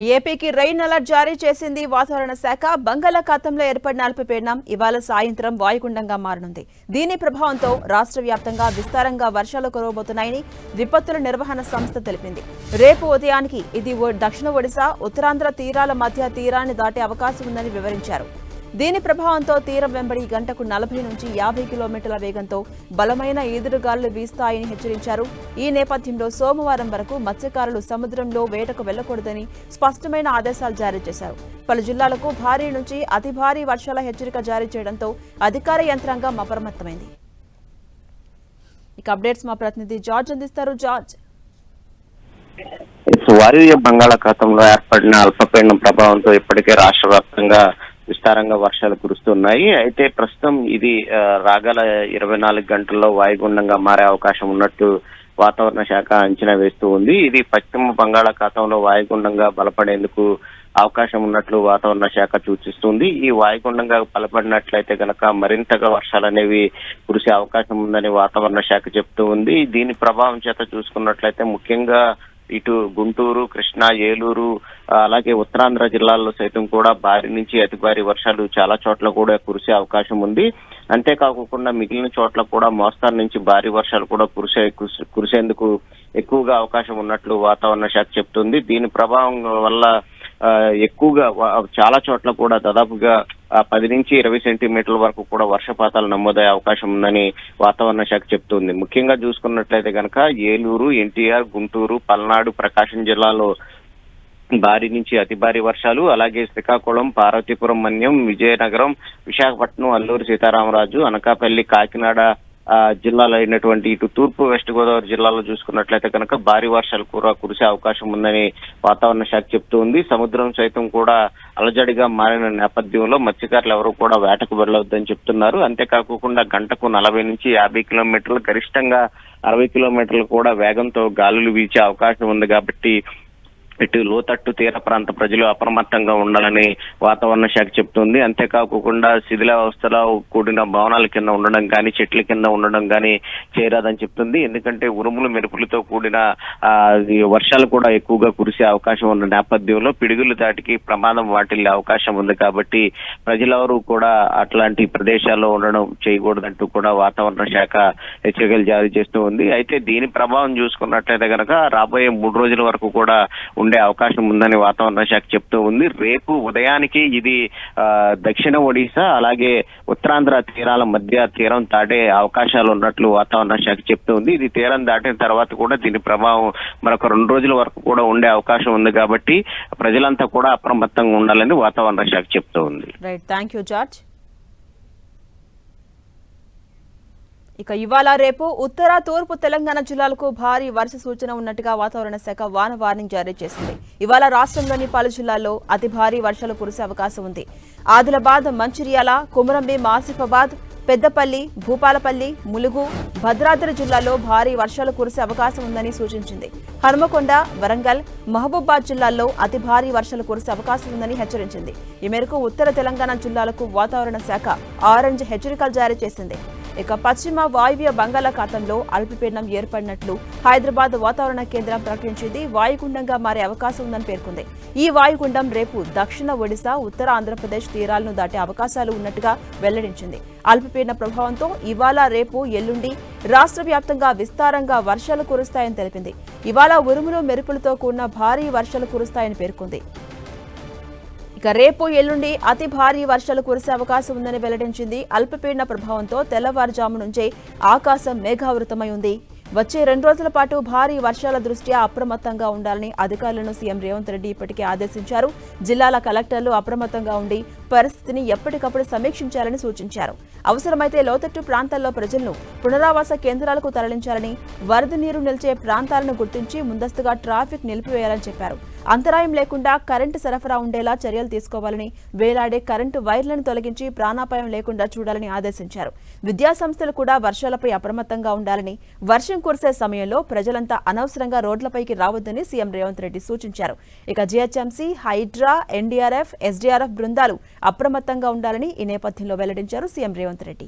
ఏపీకి rain alert జారీ చేసింది వాతావరణ శాఖ. బంగాళాఖాతంలో ఏర్పడిన అల్పపీడనం ఇవాళ సాయంత్రం వాయుగుండంగా మారనుంది. దీని ప్రభావంతో రాష్ట్ర వ్యాప్తంగా విస్తారంగా వర్షాలు కురవబోతున్నాయని విపత్తుల నిర్వహణ సంస్థ తెలిపింది. రేపు ఉదయానికి ఇది దక్షిణ ఒడిశా ఉత్తరాంధ్ర తీరాల మధ్య తీరాన్ని దాటే అవకాశం ఉందని వివరించారు. దీని ప్రభావంతో తీరం వెంబడి గంటకు నలభై నుంచి యాభై కిలోమీటర్ల వేగంతో బలమైన ఈదురుగాలులు వీస్తాయని హెచ్చరించారు. ఈ నేపథ్యంలో సోమవారం వరకు మత్స్యకారులు సముద్రంలో వేటకు వెళ్ళకూడదని స్పష్టమైన ఆదేశాలు జారీ చేశారు. పలు జిల్లాలకు భారీ నుంచి అతి భారీ వర్షాల హెచ్చరిక జారీ చేయడంతో అధికార యంత్రాంగం అప్రమత్తమైంది. ఇక అప్డేట్స్ మా ప్రతినిధి జార్జ్ అందిస్తారు. జార్జ్. వాయువ్య బంగాళాఖాతంలో ఏర్పడిన అల్పపీడనం ప్రభావంతో ఇప్పటికే రాష్ట్ర వ్యాప్తంగా విస్తారంగా వర్షాలు కురుస్తున్నాయి. అయితే ప్రస్తుతం ఇది రాగల ఇరవై నాలుగు గంటల్లో వాయుగుండంగా మారే అవకాశం ఉన్నట్టు వాతావరణ శాఖ అంచనా వేస్తూ ఉంది. ఇది పశ్చిమ బంగాళాఖాతంలో వాయుగుండంగా బలపడేందుకు అవకాశం ఉన్నట్లు వాతావరణ శాఖ సూచిస్తుంది. ఈ వాయుగుండంగా బలపడినట్లయితే గనక మరింతగా వర్షాలు అనేవి కురిసే అవకాశం ఉందని వాతావరణ శాఖ చెప్తూ ఉంది. దీని ప్రభావం చేత చూసుకున్నట్లయితే ముఖ్యంగా ఇటు గుంటూరు కృష్ణా ఏలూరు అలాగే ఉత్తరాంధ్ర జిల్లాల్లో సైతం కూడా భారీ నుంచి అతి భారీ వర్షాలు చాలా చోట్ల కూడా కురిసే అవకాశం ఉంది. అంతేకాకుండా మిగిలిన చోట్ల కూడా మోస్తారు నుంచి భారీ వర్షాలు కూడా కురిసే కురిసేందుకు ఎక్కువగా అవకాశం ఉన్నట్లు వాతావరణ శాఖ చెప్తుంది. దీని ప్రభావం వల్ల ఎక్కువగా చాలా చోట్ల కూడా దాదాపుగా పది నుంచి ఇరవై సెంటీమీటర్ల వరకు కూడా వర్షపాతాలు నమోదయ్యే అవకాశం ఉందని వాతావరణ శాఖ చెప్తుంది. ముఖ్యంగా చూసుకున్నట్లయితే కనుక ఏలూరు ఎన్టీఆర్ గుంటూరు పల్నాడు ప్రకాశం జిల్లాలో భారీ నుంచి అతి భారీ వర్షాలు అలాగే శ్రీకాకుళం పార్వతీపురం మన్యం విజయనగరం విశాఖపట్నం అల్లూరు సీతారామరాజు అనకాపల్లి కాకినాడ జిల్లాలో అయినటువంటి ఇటు తూర్పు వెస్ట్ గోదావరి జిల్లాలో చూసుకున్నట్లయితే కనుక భారీ వర్షాలు కూడా కురిసే అవకాశం ఉందని వాతావరణ శాఖ చెప్తూ ఉంది. సముద్రం సైతం కూడా అలజడిగా మారిన నేపథ్యంలో మత్స్యకారులు ఎవరు కూడా వేటకు వెళ్ళవద్దని చెప్తున్నారు. అంతేకాకుండా గంటకు నలభై నుంచి యాభై కిలోమీటర్లు గరిష్టంగా అరవై కిలోమీటర్లు కూడా వేగంతో గాలులు వీచే అవకాశం ఉంది కాబట్టి ఇటు లోతట్టు తీర ప్రాంత ప్రజలు అప్రమత్తంగా ఉండాలని వాతావరణ శాఖ చెప్తుంది. అంతేకాకుండా శిథిలావస్థలో కూడిన భవనాల కింద ఉండడం కానీ చెట్ల కింద ఉండడం కానీ చేయరాదని చెప్తుంది. ఎందుకంటే ఉరుములు మెరుపులతో కూడిన వర్షాలు కూడా ఎక్కువగా కురిసే అవకాశం ఉన్న నేపథ్యంలో పిడుగులు దాటికి ప్రమాదం వాటిల్లే అవకాశం ఉంది కాబట్టి ప్రజలెవరూ కూడా అట్లాంటి ప్రదేశాల్లో ఉండడం చేయకూడదంటూ కూడా వాతావరణ శాఖ హెచ్చరికలు జారీ చేస్తూ ఉంది. అయితే దీని ప్రభావం చూసుకున్నట్లయితే కనుక రాబోయే మూడు రోజుల వరకు కూడా ఉండే అవకాశం ఉందని వాతావరణ శాఖ చెప్తూ ఉంది. రేపు ఉదయానికి ఇది ఆ, దక్షిణ ఒడిశా అలాగే ఉత్తరాంధ్ర తీరాల మధ్య తీరం దాటే అవకాశాలు ఉన్నట్లు వాతావరణ శాఖ చెప్తూ ఉంది. ఇది తీరం దాటిన తర్వాత కూడా దీని ప్రభావం మరొక రెండు రోజుల వరకు కూడా ఉండే అవకాశం ఉంది కాబట్టి ప్రజలంతా కూడా అప్రమత్తంగా ఉండాలని వాతావరణ శాఖ చెప్తూ ఉంది. రైట్ థ్యాంక్ యూ జార్జ్ ఇక ఇవాళ రేపు ఉత్తర తూర్పు తెలంగాణ జిల్లాలకు భారీ వర్ష సూచన ఉన్నట్టుగా వాతావరణ శాఖ వాన వార్నింగ్ జారీ చేసింది. ఇవాళ రాష్ట్రంలోని పలు జిల్లాల్లో అతి భారీ వర్షాలు కురిసే అవకాశం ఉంది. ఆదిలాబాద్ మంచిర్యాల కుమరంభీం ఆసిఫాబాద్ పెద్దపల్లి భూపాలపల్లి ములుగు భద్రాద్రి జిల్లాల్లో భారీ వర్షాలు కురిసే అవకాశం ఉందని సూచించింది. హనుమకొండ వరంగల్ మహబూబాద్ జిల్లాల్లో అతి భారీ వర్షాలు కురిసే అవకాశం ఉందని హెచ్చరించింది. ఈ మేరకు ఉత్తర తెలంగాణ జిల్లాలకు వాతావరణ శాఖ ఆరెంజ్ హెచ్చరికలు జారీ చేసింది. ఇక పశ్చిమ వాయువ్య బంగాళాఖాతంలో అల్పపీడనం ఏర్పడినట్లు హైదరాబాద్ వాతావరణ కేంద్రం ప్రకటించింది. వాయుగుండంగా మారే అవకాశం ఉందని పేర్కొంది. ఈ వాయుగుండం రేపు దక్షిణ ఒడిశా ఉత్తర ఆంధ్రప్రదేశ్ తీరాలను దాటే అవకాశాలు ఉన్నట్టుగా వెల్లడించింది. అల్పపీడన ప్రభావంతో ఇవాళ రేపు ఎల్లుండి రాష్ట్ర వ్యాప్తంగా విస్తారంగా వర్షాలు కురుస్తాయని తెలిపింది. ఇవాళ ఉరుములు మెరుపులతో కూడిన భారీ వర్షాలు కురుస్తాయని పేర్కొంది. ఇక రేపు ఎల్లుండి అతి భారీ వర్షాలు కురిసే అవకాశం ఉందని వెల్లడించింది అల్పపీడన ప్రభావంతో తెల్లవారుజాము నుంచే ఆకాశం మేఘావృతమై ఉంది. వచ్చే రెండు రోజుల పాటు భారీ వర్షాల దృష్ట్యా అప్రమత్తంగా ఉండాలని అధికారులను సీఎం రేవంత్ రెడ్డి ఇప్పటికే ఆదేశించారు. జిల్లాల కలెక్టర్లు అప్రమత్తంగా ఉండి పరిస్థితిని ఎప్పటికప్పుడు సమీక్షించాలని సూచించారు. అవసరమైతే లోతట్టు ప్రాంతాల్లో ప్రజలను పునరావాస కేంద్రాలకు తరలించాలని వరద నీరు నిలిచే ప్రాంతాలను గుర్తించి ముందస్తుగా ట్రాఫిక్ నిలిపివేయాలని చెప్పారు. అంతరాయం లేకుండా కరెంటు సరఫరా ఉండేలా చర్యలు తీసుకోవాలని వేలాడే కరెంటు వైర్లను తొలగించి ప్రాణాపాయం లేకుండా చూడాలని ఆదేశించారు. విద్యాసంస్థలు కూడా వర్షాలపై అప్రమత్తంగా ఉండాలని వర్షం కురిసే సమయంలో ప్రజలంతా అనవసరంగా రోడ్లపైకి రావద్దని సీఎం రేవంత్ రెడ్డి సూచించారు. ఇక జీహెచ్ఎంసీ హైడ్రా ఎన్డీఆర్ఎఫ్ ఎస్డీఆర్ఎఫ్ బృందాలు అప్రమత్తంగా ఉండాలని ఈ నేపథ్యంలో వెల్లడించారు సీఎం రేవంత్ రెడ్డి.